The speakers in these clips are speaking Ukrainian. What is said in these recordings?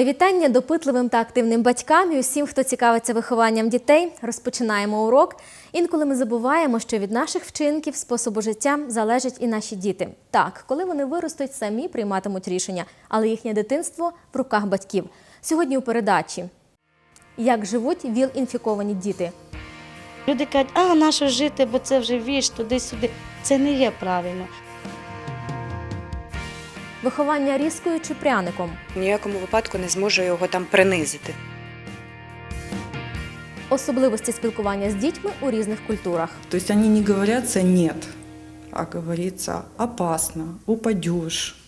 Мої вітання допитливим та активним батькам і усім, хто цікавиться вихованням дітей. Розпочинаємо урок. Інколи ми забуваємо, що від наших вчинків, способу життя залежать і наші діти. Так, коли вони виростуть, самі прийматимуть рішення, але їхнє дитинство в руках батьків. Сьогодні у передачі як живуть ВІЛ-інфіковані діти. Люди кажуть, а на що жити, бо це вже віж туди-сюди. Це не є правильно. Виховання різкою чи пряником, В ніякому випадку не зможу його там принизити. особливості спілкування з дітьми у різних культурах. То вони они не говоряться «нет», а говорится «опасно», «упадешь».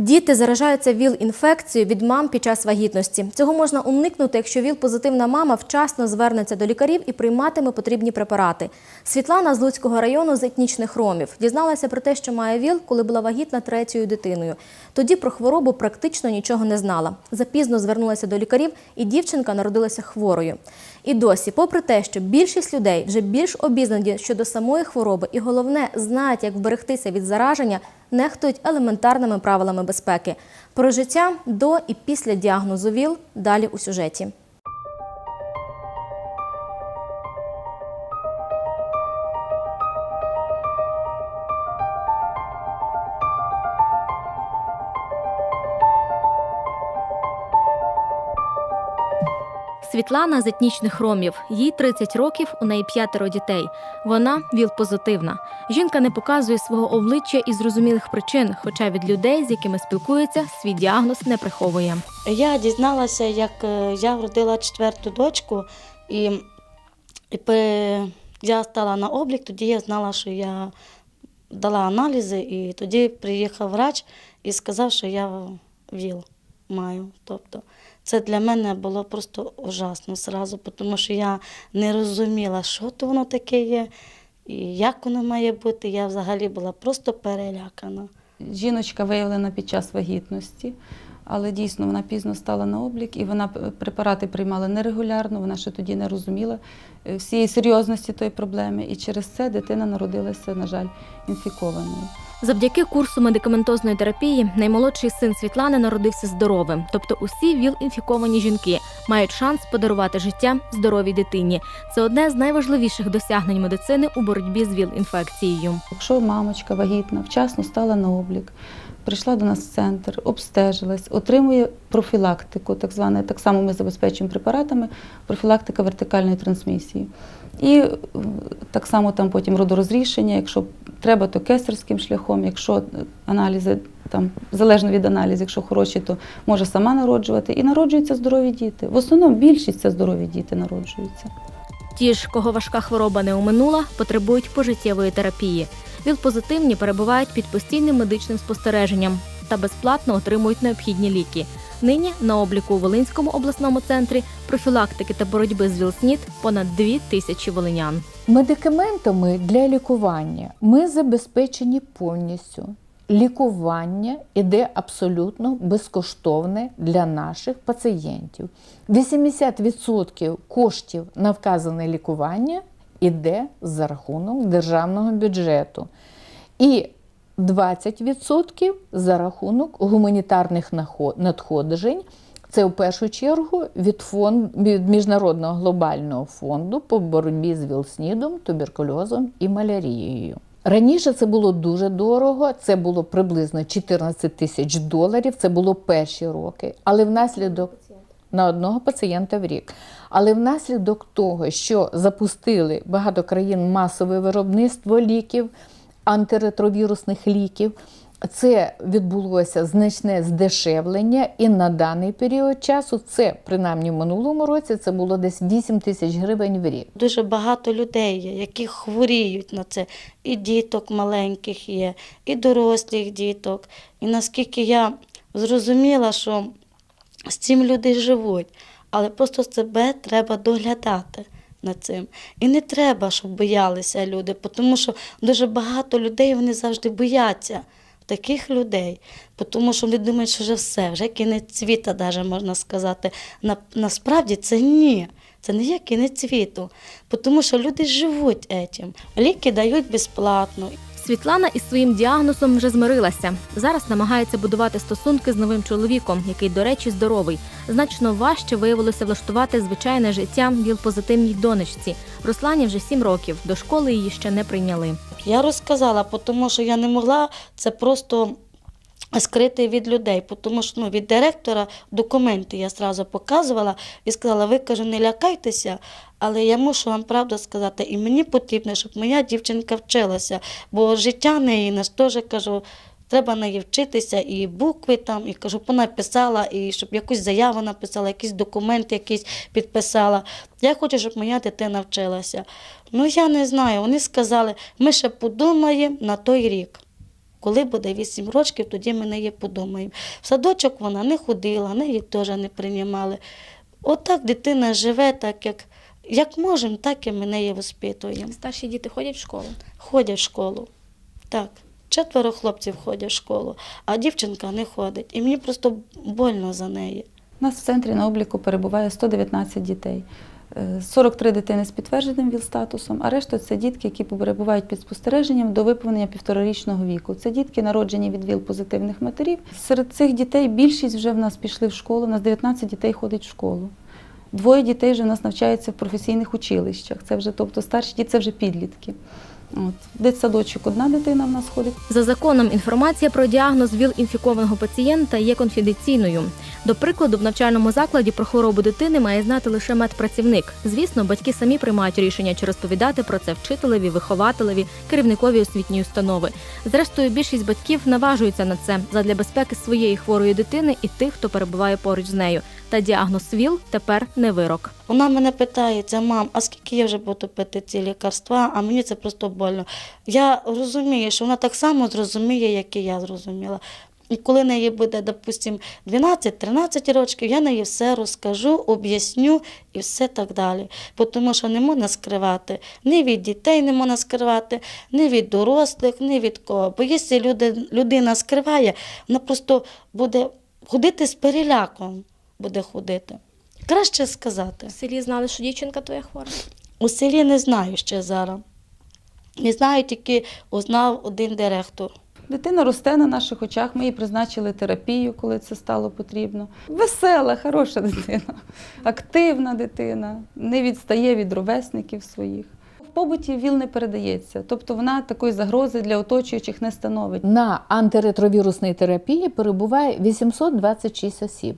Діти заражаються ВІЛ-інфекцією від мам під час вагітності. Цього можна уникнути, якщо ВІЛ-позитивна мама вчасно звернеться до лікарів і прийматиме потрібні препарати. Світлана з Луцького району з етнічних ромів дізналася про те, що має ВІЛ, коли була вагітна третьою дитиною. Тоді про хворобу практично нічого не знала. Запізно звернулася до лікарів, і дівчинка народилася хворою. І досі, попри те, що більшість людей вже більш обізнані щодо самої хвороби, і головне знають, як вберегтися від зараження, нехтують елементарними правилами безпеки. Про життя до і після діагнозу ВІЛ далі у сюжеті. Світлана з етнічних ромів. Їй 30 років, у неї п'ятеро дітей. Вона ВІЛ-позитивна. Жінка не показує свого обличчя із зрозумілих причин, хоча від людей, з якими спілкується, свій діагноз не приховує. Я дізналася, як е, я родила четверту дочку, і, я стала на облік, тоді я знала, що я дала аналізи, і тоді приїхав врач і сказав, що я ВІЛ маю. Тобто це для мене було просто ужасно зразу, тому що я не розуміла, що то воно таке є, і як воно має бути. Я взагалі була просто перелякана. Жіночка виявлена під час вагітності, але дійсно вона пізно стала на облік, і вона препарати приймала нерегулярно, вона ще тоді не розуміла е, всієї серйозності тої проблеми. І через це дитина народилася, на жаль, інфікованою. Завдяки курсу медикаментозної терапії наймолодший син Світлани народився здоровим. Тобто усі ВІЛ-інфіковані жінки мають шанс подарувати життя здоровій дитині. Це одне з найважливіших досягнень медицини у боротьбі з ВІЛ-інфекцією. Якщо мамочка вагітна вчасно стала на облік, прийшла до нас в центр, обстежилась, отримує профілактику, так зване, так само ми забезпечуємо препаратами, профілактика вертикальної трансмісії. І е, так само там потім родорозрішення, якщо треба, то кесарським шляхом, якщо е, аналізи там залежно від аналізу, якщо хороші, то може сама народжувати. І народжуються здорові діти. В основному більшість це здорові діти народжуються. Ті ж, кого важка хвороба не оминула, потребують пожиттєвої терапії. ВІЛ-позитивні перебувають під постійним медичним спостереженням та безплатно отримують необхідні ліки. Нині на обліку у Волинському обласному центрі профілактики та боротьби з ВІЛ-СНІД понад дві тисячі волинян. Медикаментами для лікування ми забезпечені повністю. Лікування іде абсолютно безкоштовне для наших пацієнтів. 80% коштів на вказане лікування йде за рахунок державного бюджету. І 20% за рахунок гуманітарних надходжень. Це в першу чергу від, фонд, від Міжнародного глобального фонду по боротьбі з ВІЛ-СНІДом, туберкульозом і малярією. Раніше це було дуже дорого, це було приблизно 14 тисяч доларів, це було перші роки. Але внаслідок на одного пацієнта в рік. Але внаслідок того, що запустили багато країн масове виробництво ліків, антиретровірусних ліків, це відбулося значне здешевлення, і на даний період часу, це принаймні в минулому році, це було десь 8 тисяч гривень в рік. Дуже багато людей є, які хворіють на це. І діток маленьких є, і дорослих діток. І наскільки я зрозуміла, що з цим люди живуть, але просто себе треба доглядати над цим. І не треба, щоб боялися люди, тому що дуже багато людей вони завжди бояться таких людей, тому що вони думають, що вже все, вже кінець світа, навіть можна сказати. На, насправді це ні. Це не є кінець світу, тому що люди живуть цим. Ліки дають безплатно. Світлана із своїм діагнозом вже змирилася. Зараз намагається будувати стосунки з новим чоловіком, який, до речі, здоровий. Значно важче виявилося влаштувати звичайне життя віл-позитивній донечці. Руслані вже сім років. До школи її ще не прийняли. Я розказала, тому що я не могла це просто скрити від людей, тому що ну, від директора документи я зразу показувала і сказала, ви кажу, не лякайтеся, але я мушу вам правду сказати, і мені потрібно, щоб моя дівчинка вчилася, бо життя неї нас теж кажу. Треба неї вчитися і букви там, і кажу, вона писала, і щоб якусь заяву написала, якийсь документ якийсь підписала. Я хочу, щоб моя дитина вчилася. Ну я не знаю. Вони сказали, ми ще подумаємо на той рік. Коли буде 8 років, тоді ми неї подумаємо. В садочок вона не ходила, неї теж не приймали. Отак дитина живе, так як, як можемо, так і ми неї воспитуємо. Старші діти ходять в школу. Ходять в школу. Так. Четверо хлопців ходять в школу, а дівчинка не ходить. І мені просто больно за неї. У нас в центрі на обліку перебуває 119 дітей. Е, 43 дитини з підтвердженим ВІЛ-статусом, а решта це дітки, які перебувають під спостереженням до виповнення півторарічного віку. Це дітки, народжені від ВІЛ-позитивних матерів. Серед цих дітей більшість вже в нас пішли в школу. У нас 19 дітей ходить в школу. Двоє дітей вже в нас навчаються в професійних училищах. Це вже, тобто старші діти це вже підлітки. От. Дитсадочок одна дитина в нас ходить. За законом інформація про діагноз ВІЛ-інфікованого пацієнта є конфіденційною. До прикладу, в навчальному закладі про хворобу дитини має знати лише медпрацівник. Звісно, батьки самі приймають рішення, чи розповідати про це вчителеві, вихователеві, керівникові освітньої установи. Зрештою, більшість батьків наважуються на це задля безпеки своєї хворої дитини і тих, хто перебуває поруч з нею. Та діагноз ВІЛ тепер не вирок. Вона мене питається, мам, а скільки я вже буду пити ці лікарства, а мені це просто больно. Я розумію, що вона так само зрозуміє, як і я зрозуміла. І коли неї буде, допустимо, 12-13 років, я неї все розкажу, об'ясню і все так далі. Тому що не можна скривати, ні від дітей не можна скривати, ні від дорослих, ні від кого. Бо якщо людина скриває, вона просто буде ходити з переляком, буде ходити. Краще сказати. В селі знали, що дівчинка твоя хвора. У селі не знаю ще зараз. Не знаю, тільки узнав один директор. Дитина росте на наших очах. Ми їй призначили терапію, коли це стало потрібно. Весела, хороша дитина, активна дитина, не відстає від ровесників своїх. В побуті ВІЛ не передається, тобто вона такої загрози для оточуючих не становить. На антиретровірусній терапії перебуває 826 осіб,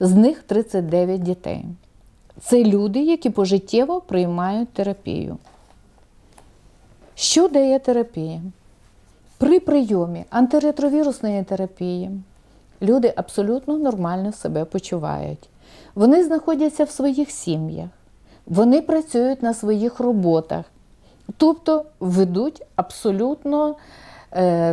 з них 39 дітей. Це люди, які пожиттєво приймають терапію. Що дає терапія? При прийомі антиретровірусної терапії люди абсолютно нормально себе почувають. Вони знаходяться в своїх сім'ях, вони працюють на своїх роботах, тобто ведуть абсолютно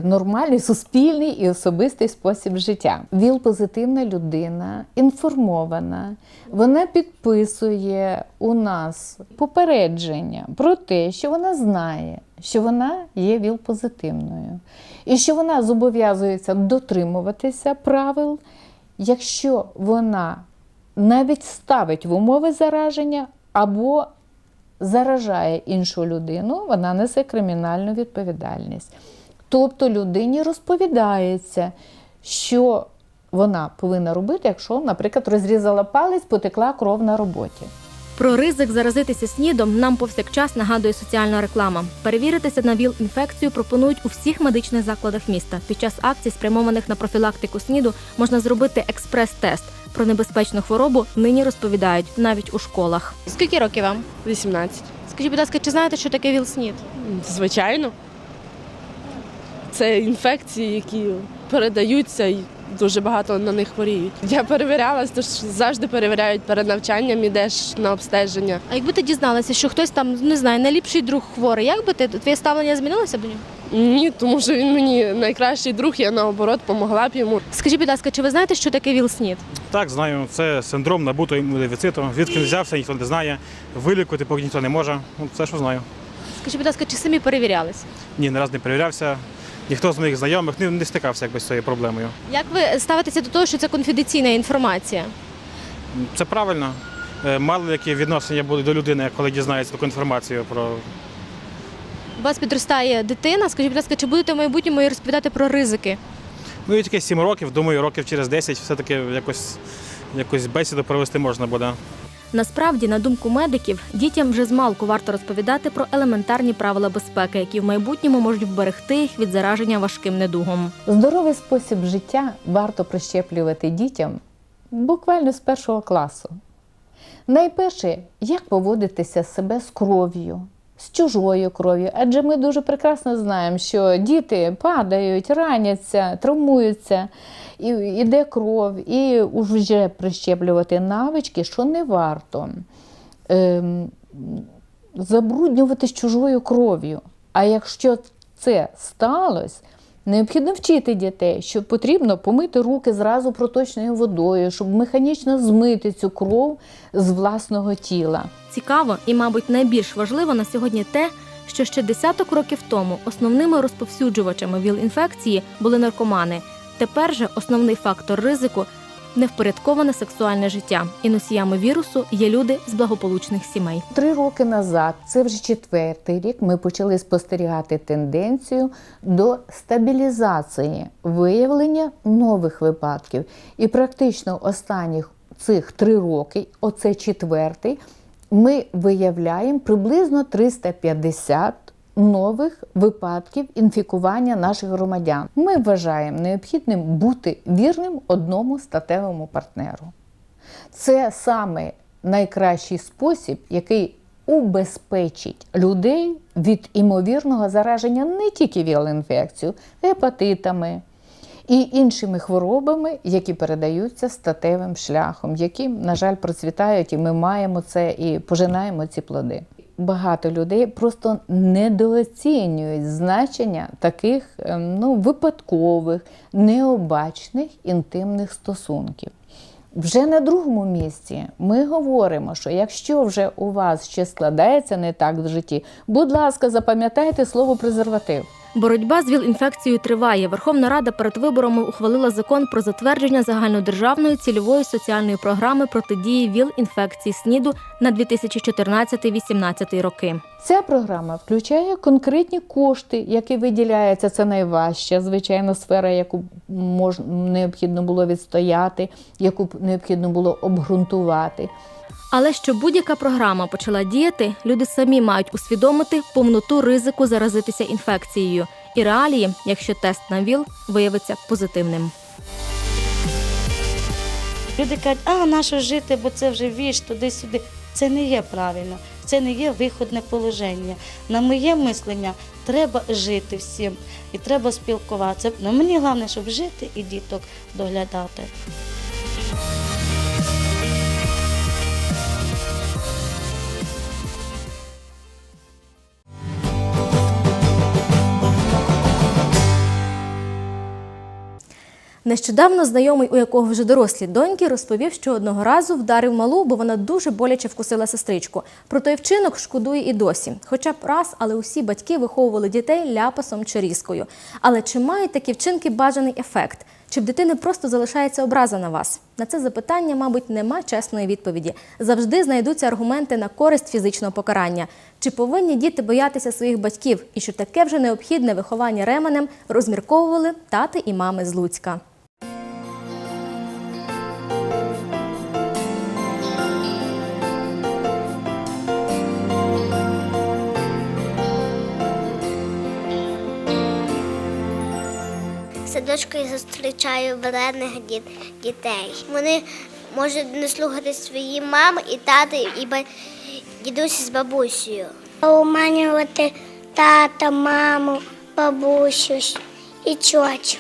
нормальний суспільний і особистий спосіб життя. ВІЛ-позитивна людина інформована, вона підписує у нас попередження про те, що вона знає, що вона є ВІЛ-позитивною, і що вона зобов'язується дотримуватися правил, якщо вона навіть ставить в умови зараження або заражає іншу людину, вона несе кримінальну відповідальність. Тобто людині розповідається, що вона повинна робити, якщо, наприклад, розрізала палець, потекла кров на роботі. Про ризик заразитися снідом нам повсякчас нагадує соціальна реклама. Перевіритися на ВІЛ-інфекцію пропонують у всіх медичних закладах міста. Під час акцій, спрямованих на профілактику СНІДу, можна зробити експрес-тест. Про небезпечну хворобу нині розповідають навіть у школах. Скільки років вам? 18. Скажіть, будь ласка, чи знаєте, що таке ВІЛ-СНІД? Звичайно. Це інфекції, які передаються і дуже багато на них хворіють. Я перевірялась, тож завжди перевіряють перед навчанням, ідеш на обстеження. А якби ти дізналася, що хтось там не знаю, найліпший друг хворий, як би ти твоє ставлення змінилося б до нього? Ні, тому що він мені найкращий друг, я наоборот допомогла б йому. Скажіть, будь ласка, чи ви знаєте, що таке ВІЛ-СНІД? Так, знаю, це синдром набутого імунодефіциту. Звідки він взявся, ніхто не знає. Вилікувати поки ніхто не може. Ну, Все, що знаю. Скажіть, будь ласка, чи самі перевірялись? Ні, не раз не перевірявся. Ніхто з моїх знайомих не, не стикався якби з цією проблемою. Як ви ставитеся до того, що це конфіденційна інформація? Це правильно. Е, Мало які відношення будуть до людини, коли дізнається таку інформацію про У вас підростає дитина. Скажіть, будь ласка, чи будете в майбутньому їй розповідати про ризики? Ну і тільки 7 років, думаю, років через 10 все-таки якось, якось бесіду провести можна буде. Насправді, на думку медиків, дітям вже змалку варто розповідати про елементарні правила безпеки, які в майбутньому можуть вберегти їх від зараження важким недугом. Здоровий спосіб життя варто прищеплювати дітям буквально з першого класу. Найперше, як поводитися себе з кров'ю, з чужою кров'ю, адже ми дуже прекрасно знаємо, що діти падають, раняться, травмуються, і йде кров, і вже прищеплювати навички, що не варто. Ем, забруднювати з чужою кров'ю. А якщо це сталося, необхідно вчити дітей, що потрібно помити руки зразу проточною водою, щоб механічно змити цю кров з власного тіла. Цікаво і, мабуть, найбільш важливо на сьогодні те, що ще десяток років тому основними розповсюджувачами ВІЛ-інфекції були наркомани. Тепер же основний фактор ризику невпорядковане сексуальне життя, і носіями вірусу є люди з благополучних сімей. Три роки назад, це вже четвертий рік, ми почали спостерігати тенденцію до стабілізації виявлення нових випадків. І практично останніх цих три роки, оце четвертий, ми виявляємо приблизно 350 нових випадків інфікування наших громадян. Ми вважаємо необхідним бути вірним одному статевому партнеру. Це саме найкращий спосіб, який убезпечить людей від імовірного зараження не тільки віл-інфекцією, гепатитами і іншими хворобами, які передаються статевим шляхом, які, на жаль, процвітають, і ми маємо це і пожинаємо ці плоди. Багато людей просто недооцінюють значення таких ем, ну, випадкових, необачних інтимних стосунків. Вже на другому місці ми говоримо, що якщо вже у вас ще складається не так в житті, будь ласка, запам'ятайте слово презерватив. Боротьба з ВІЛ-інфекцією триває. Верховна Рада перед виборами ухвалила закон про затвердження загальнодержавної цільової соціальної програми протидії ВІЛ-інфекції СНІДу на 2014-2018 роки. Ця програма включає конкретні кошти, які виділяються. Це найважча, звичайно, сфера, яку мож, необхідно було відстояти, яку необхідно було обґрунтувати. Але щоб будь-яка програма почала діяти, люди самі мають усвідомити повноту ризику заразитися інфекцією і реалії, якщо тест на ВІЛ виявиться позитивним. Люди кажуть, а нащо жити, бо це вже віж туди-сюди. Це не є правильно, це не є виходне положення. На моє мислення треба жити всім і треба спілкуватися. Ну, мені головне, щоб жити і діток доглядати. Нещодавно знайомий, у якого вже дорослі доньки, розповів, що одного разу вдарив малу, бо вона дуже боляче вкусила сестричку. Про той вчинок шкодує і досі. Хоча б раз, але усі батьки виховували дітей ляпасом чи різкою. Але чи мають такі вчинки бажаний ефект? Чи в дитини просто залишається образа на вас? На це запитання, мабуть, нема чесної відповіді. Завжди знайдуться аргументи на користь фізичного покарання. Чи повинні діти боятися своїх батьків? І що таке вже необхідне виховання ременем розмірковували тати і мами з Луцька. Садочкою зустрічаю варених діт- дітей. Вони можуть не слухати свої мами і тати, і ба- дідусі з бабусею. Уманювати тата, маму, бабусю і чочу.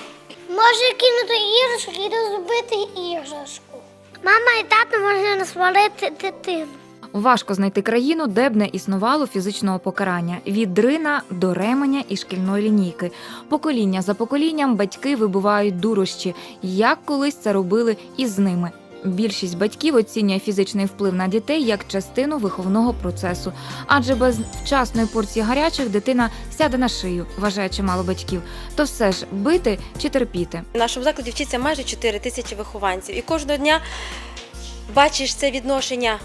Може кинути іграшку і розбити іграшку. Мама і тато можуть насварити дитину. Важко знайти країну, де б не існувало фізичного покарання від дрина до ременя і шкільної лінійки. Покоління за поколінням батьки вибувають дурощі, як колись це робили і з ними. Більшість батьків оцінює фізичний вплив на дітей як частину виховного процесу, адже без вчасної порції гарячих дитина сяде на шию, вважає чимало батьків. То все ж бити чи терпіти. В нашому закладі вчиться майже 4 тисячі вихованців. І кожного дня бачиш це відношення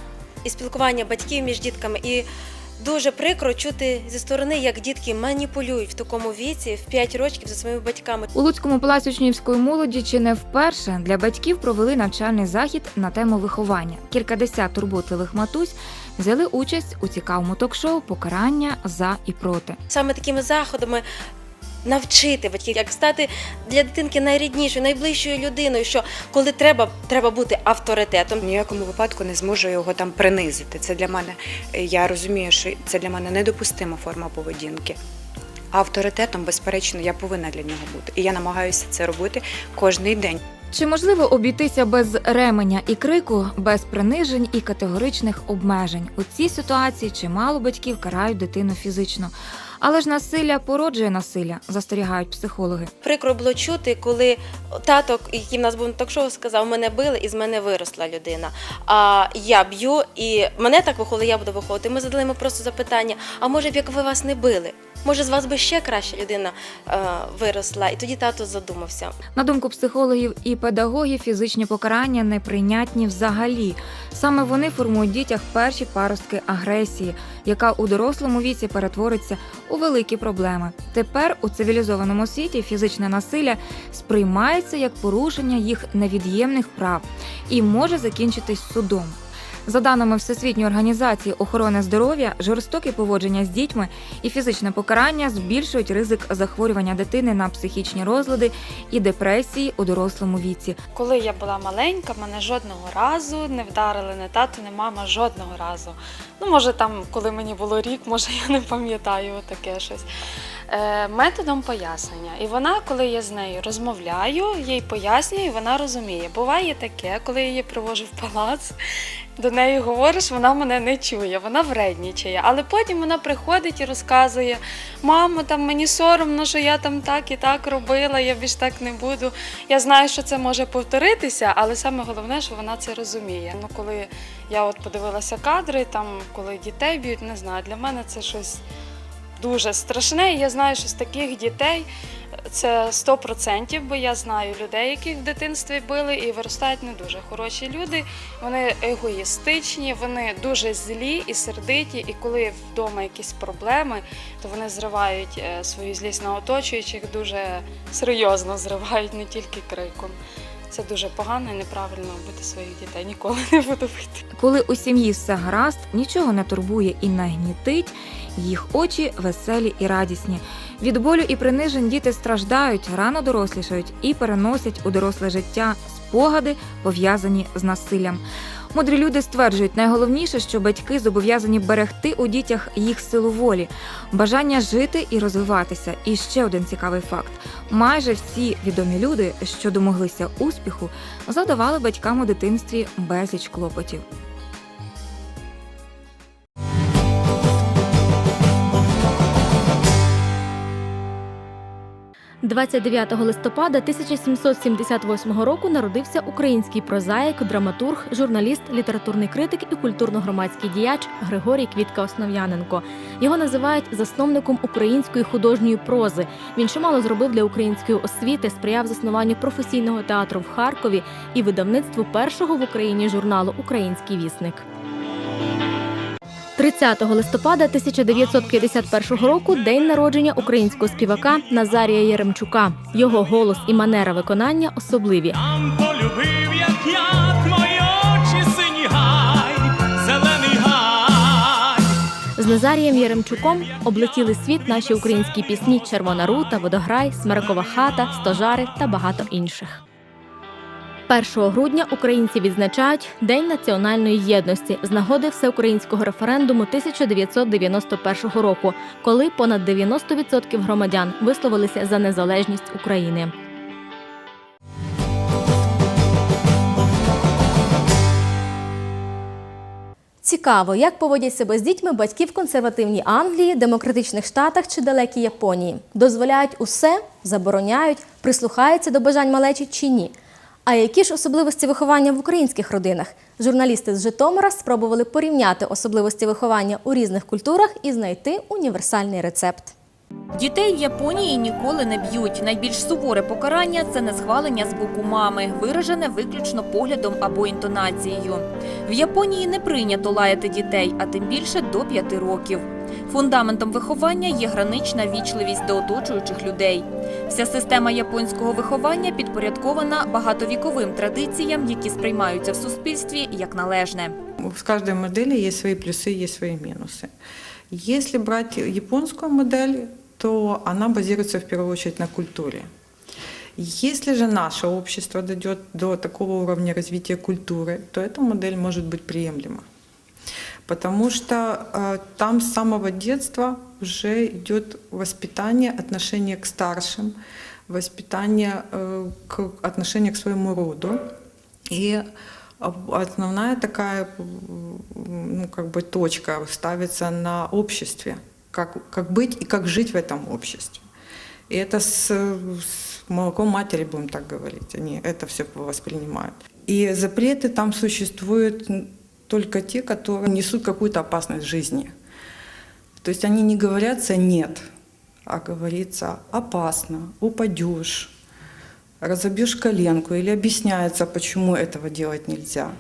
і спілкування батьків між дітками. І дуже прикро чути зі сторони, як дітки маніпулюють в такому віці, в 5 років за своїми батьками. У Луцькому палаці учнівської молоді чи не вперше для батьків провели навчальний захід на тему виховання. Кількадесят турботливих матусь взяли участь у цікавому ток-шоу Покарання за і проти. Саме такими заходами. Навчити батьків, як стати для дитинки найріднішою, найближчою людиною, що коли треба, треба бути авторитетом. В ніякому випадку не зможу його там принизити. Це для мене, е, я розумію, що це для мене недопустима форма поведінки. Авторитетом, безперечно, я повинна для нього бути. І я намагаюся це робити кожний день. Чи можливо обійтися без ременя і крику, без принижень і категоричних обмежень? У цій ситуації чимало батьків карають дитину фізично. Але ж насилля породжує насилля, застерігають психологи. Прикро було чути, коли тато, який в нас був на ток-шоу, сказав, мене били і з мене виросла людина. А я б'ю, і мене так виховали, я буду виходити. Ми задали йому просто запитання: а може б як ви вас не били? Може, з вас би ще краща людина е, виросла? І тоді тато задумався. На думку психологів і педагогів, фізичні покарання неприйнятні взагалі. Саме вони формують дітях перші паростки агресії, яка у дорослому віці перетвориться у великі проблеми. Тепер у цивілізованому світі фізичне насилля сприймається як порушення їх невід'ємних прав і може закінчитись судом. За даними Всесвітньої організації охорони здоров'я, жорстоке поводження з дітьми і фізичне покарання збільшують ризик захворювання дитини на психічні розлади і депресії у дорослому віці. Коли я була маленька, мене жодного разу не вдарили не тато, не мама жодного разу. Ну, може, там, коли мені було рік, може, я не пам'ятаю таке щось. Е, методом пояснення. І вона, коли я з нею розмовляю, їй пояснюю, вона розуміє. Буває таке, коли я її привожу в палац, до неї говориш, вона мене не чує, вона вреднічає. Але потім вона приходить і розказує: мамо, там мені соромно, що я там так і так робила, я більш так не буду. Я знаю, що це може повторитися, але саме головне, що вона це розуміє. Ну, коли я от подивилася кадри, там коли дітей б'ють, не знаю, для мене це щось дуже страшне. І я знаю, що з таких дітей це 100%, бо я знаю людей, яких в дитинстві били, і виростають не дуже хороші люди. Вони егоїстичні, вони дуже злі і сердиті. І коли вдома якісь проблеми, то вони зривають е, свою злість на оточуючих, дуже серйозно зривають, не тільки криком. Це дуже погано і неправильно бити своїх дітей. Ніколи не буду бити. Коли у сім'ї все гаразд, нічого не турбує і не гнітить, їх очі веселі і радісні. Від болю і принижень діти страждають, рано дорослішають і переносять у доросле життя спогади, пов'язані з насиллям. Мудрі люди стверджують, найголовніше, що батьки зобов'язані берегти у дітях їх силу волі, бажання жити і розвиватися. І ще один цікавий факт: майже всі відомі люди, що домоглися успіху, задавали батькам у дитинстві безліч клопотів. 29 листопада 1778 року народився український прозаїк, драматург, журналіст, літературний критик і культурно-громадський діяч Григорій Квітка Основ'яненко. Його називають засновником української художньої прози. Він чимало зробив для української освіти, сприяв заснуванню професійного театру в Харкові і видавництву першого в Україні журналу Український вісник. 30 листопада 1951 року день народження українського співака Назарія Яремчука. Його голос і манера виконання особливі. полюбив, як я, твої очі сині гай, зелений гай. З Назарієм Яремчуком облетіли світ наші українські пісні Червона рута, Водограй, Смеркова хата, Стожари та багато інших. 1 грудня українці відзначають День національної єдності з нагоди всеукраїнського референдуму 1991 року, коли понад 90% громадян висловилися за незалежність України. Цікаво, як поводять себе з дітьми батьки в консервативній Англії, демократичних штатах чи далекій Японії. Дозволяють усе, забороняють, прислухаються до бажань малечі чи ні. А які ж особливості виховання в українських родинах? Журналісти з Житомира спробували порівняти особливості виховання у різних культурах і знайти універсальний рецепт. Дітей в Японії ніколи не б'ють. Найбільш суворе покарання це несхвалення з боку мами, виражене виключно поглядом або інтонацією. В Японії не прийнято лаяти дітей, а тим більше до п'яти років. Фундаментом виховання є гранична вічливість до оточуючих людей. Вся система японського виховання підпорядкована багатовіковим традиціям, які сприймаються в суспільстві як належне. В каждой модели есть свои плюсы, есть свои минусы. Если брать японскую модель, то она базируется в первую очередь на культуре. Если же наше общество дойдет до такого уровня развития культуры, то эта модель может быть приемлема. Потому что э, там с самого детства уже идет воспитание, отношение к старшим, воспитание э, к отношение к своему роду. И об- основная такая м, ну, как бы точка ставится на обществе, как, как быть и как жить в этом обществе. И это с, с молоком матери, будем так говорить, они это все воспринимают. И запреты там существуют только те, которые несут какую-то опасность жизни. То есть они не говорятся «нет», а говорится «опасно», «упадешь», разобьешь коленку или объясняется, почему этого делать нельзя.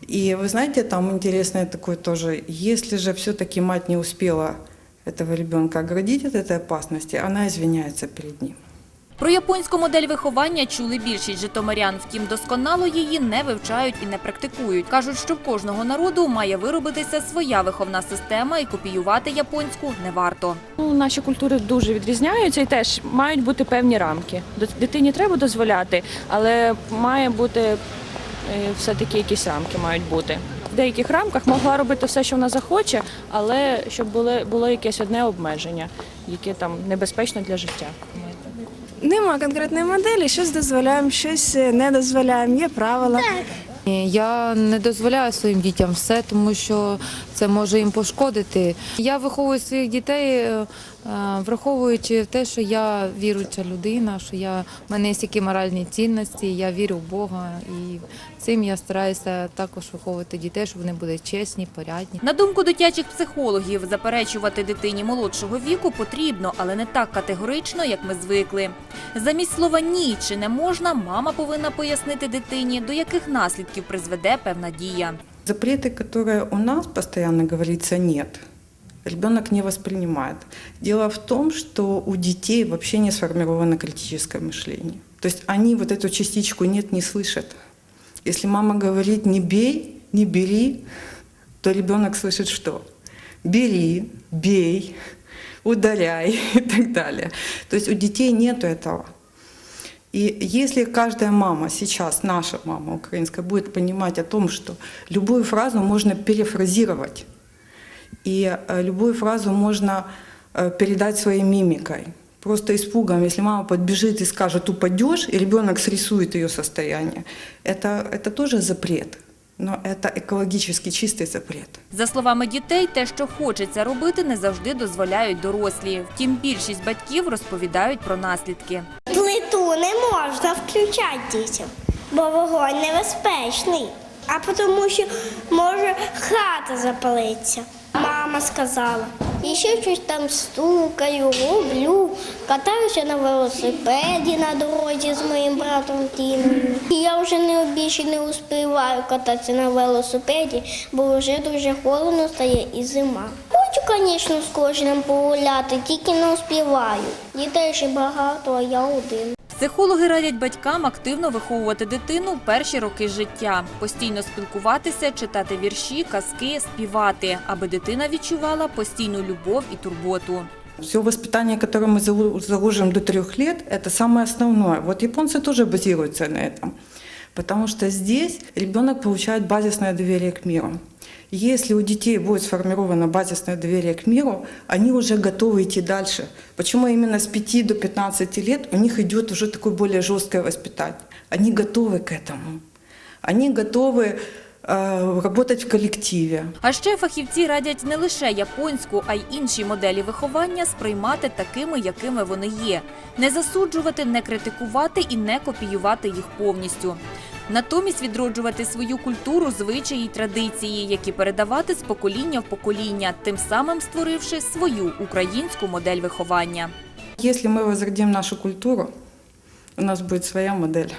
И вы знаете, там интересное такое тоже, если же все-таки мать не успела этого ребенка оградить от этой опасности, она извиняется перед ним. Про японську модель виховання чули більшість житомирян, втім досконало її не вивчають і не практикують. Кажуть, що в кожного народу має виробитися своя виховна система і копіювати японську не варто. Ну, наші культури дуже відрізняються і теж мають бути певні рамки. Дитині треба дозволяти, але має бути е, все-таки якісь рамки мають бути. В деяких рамках могла робити все, що вона захоче, але щоб було, було якесь одне обмеження, яке там небезпечно для життя. Нема конкретної моделі, щось дозволяємо, щось не дозволяємо, є правила. Я не дозволяю своїм дітям все, тому що це може їм пошкодити. Я виховую своїх дітей, е, враховуючи те, що я віруюча людина, що я в мене є які моральні цінності, я вірю в Бога, і цим я стараюся також виховувати дітей, щоб вони були чесні, порядні. На думку дитячих психологів, заперечувати дитині молодшого віку потрібно, але не так категорично, як ми звикли. Замість слова ні чи не можна, мама повинна пояснити дитині, до яких наслідків призведе певна дія. Запреты, которые у нас постоянно говорится «нет», ребенок не воспринимает. Дело в том, что у детей вообще не сформировано критическое мышление. То есть они вот эту частичку «нет» не слышат. Если мама говорит «не бей», «не бери», то ребенок слышит что? «Бери», «бей», «ударяй» и так далее. То есть у детей нет этого. И если каждая мама сейчас, наша мама украинская, будет понимать о том, что любую фразу можно перефразировать, и э, любую фразу можно э, передать своей мимикой, просто испугом, если мама подбежит и скажет «упадешь», и ребенок срисует ее состояние, это, это тоже запрет, но это экологически чистый запрет. За словами дітей, те, що хочеться робити, не завжди дозволяють дорослі. Втім, більшість батьків розповідають про наслідки. Можна включати дітям, бо вогонь небезпечний. А тому що може хата запалиться. Мама сказала. І ще щось там стукаю, роблю, катаюся на велосипеді на дорозі з моїм братом Тімою. І я вже не більше не успіваю кататися на велосипеді, бо вже дуже холодно стає і зима. Хочу, звісно, з кожним погуляти, тільки не успіваю. Дітей ще багато, а я один. Психологи радять батькам активно виховувати дитину в перші роки життя, постійно спілкуватися, читати вірші, казки, співати, аби дитина відчувала постійну любов і турботу. Все воспитание, которое мы залу- заложим до трех лет, это самое основное. Вот японцы тоже базируются на этом. Потому что здесь ребенок получает базисное доверие к миру. Если у детей будет сформировано базисное доверие к миру, они уже готовы идти дальше. Почему именно с 5 до 15 лет у них идет уже такое более жесткое воспитание? Они готовы к этому. Они готовы э, работать в коллективе. А ще фахівці радять не лише японську, а й інші моделі виховання сприймати такими, якими вони є, не засуджувати, не критикувати і не копіювати їх повністю. натомість відроджувати свою культуру, звичаї й традиції, які передавати з покоління в покоління, тим самим створивши свою українську модель виховання. Если мы возродим нашу культуру, у нас будет своя модель,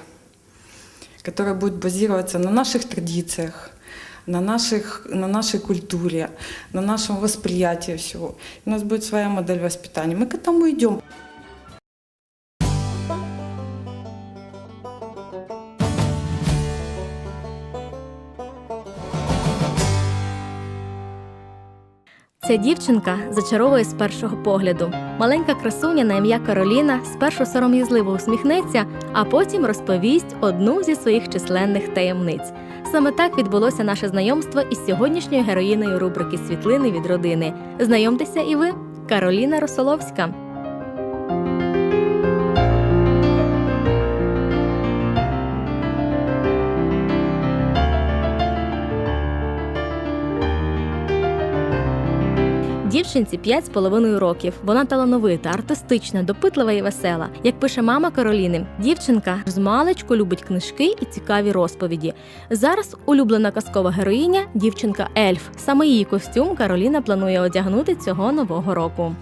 которая будет базироваться на наших традициях, на, наших, на нашей культуре, на нашем восприятии всего. У нас будет своя модель воспитания. Мы к этому идем. Ця дівчинка зачаровує з першого погляду. Маленька красуня на ім'я Кароліна спершу сором'язливо усміхнеться, а потім розповість одну зі своїх численних таємниць. Саме так відбулося наше знайомство із сьогоднішньою героїною рубрики Світлини від родини. Знайомтеся і ви, Кароліна Росоловська. Дівчинці 5 з половиною років. Вона талановита, артистична, допитлива і весела. Як пише мама Кароліни, дівчинка з маличку любить книжки і цікаві розповіді. Зараз улюблена казкова героїня дівчинка Ельф. Саме її костюм Кароліна планує одягнути цього нового року.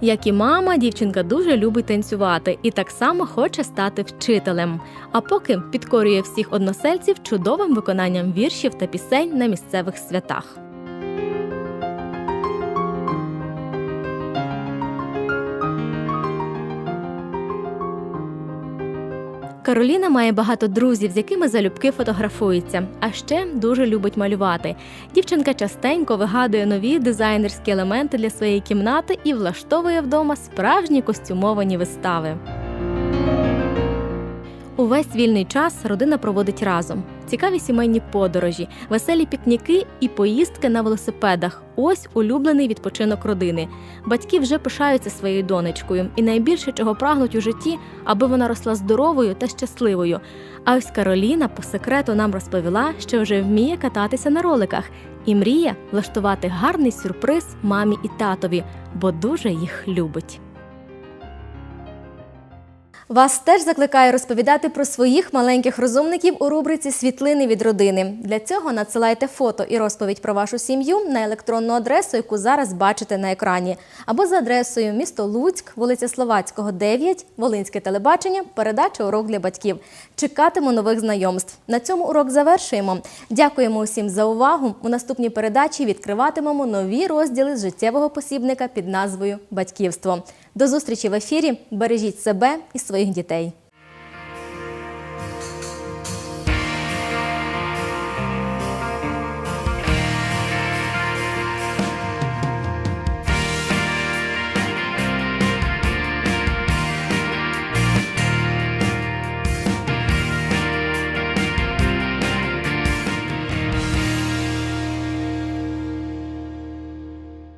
Як і мама, дівчинка дуже любить танцювати і так само хоче стати вчителем. А поки підкорює всіх односельців чудовим виконанням віршів та пісень на місцевих святах. Кароліна має багато друзів, з якими залюбки фотографується, а ще дуже любить малювати. Дівчинка частенько вигадує нові дизайнерські елементи для своєї кімнати і влаштовує вдома справжні костюмовані вистави. Увесь вільний час родина проводить разом. Цікаві сімейні подорожі, веселі пікніки і поїздки на велосипедах. Ось улюблений відпочинок родини. Батьки вже пишаються своєю донечкою, і найбільше чого прагнуть у житті, аби вона росла здоровою та щасливою. А ось Кароліна по секрету нам розповіла, що вже вміє кататися на роликах і мріє влаштувати гарний сюрприз мамі і татові, бо дуже їх любить. Вас теж закликаю розповідати про своїх маленьких розумників у рубриці Світлини від родини. Для цього надсилайте фото і розповідь про вашу сім'ю на електронну адресу, яку зараз бачите на екрані, або за адресою місто Луцьк, вулиця Словацького, 9, Волинське телебачення, передача урок для батьків. Чекатиму нових знайомств. На цьому урок завершуємо. Дякуємо усім за увагу. У наступній передачі відкриватимемо нові розділи з життєвого посібника під назвою Батьківство. До зустрічі в ефірі. Бережіть себе і своїх дітей.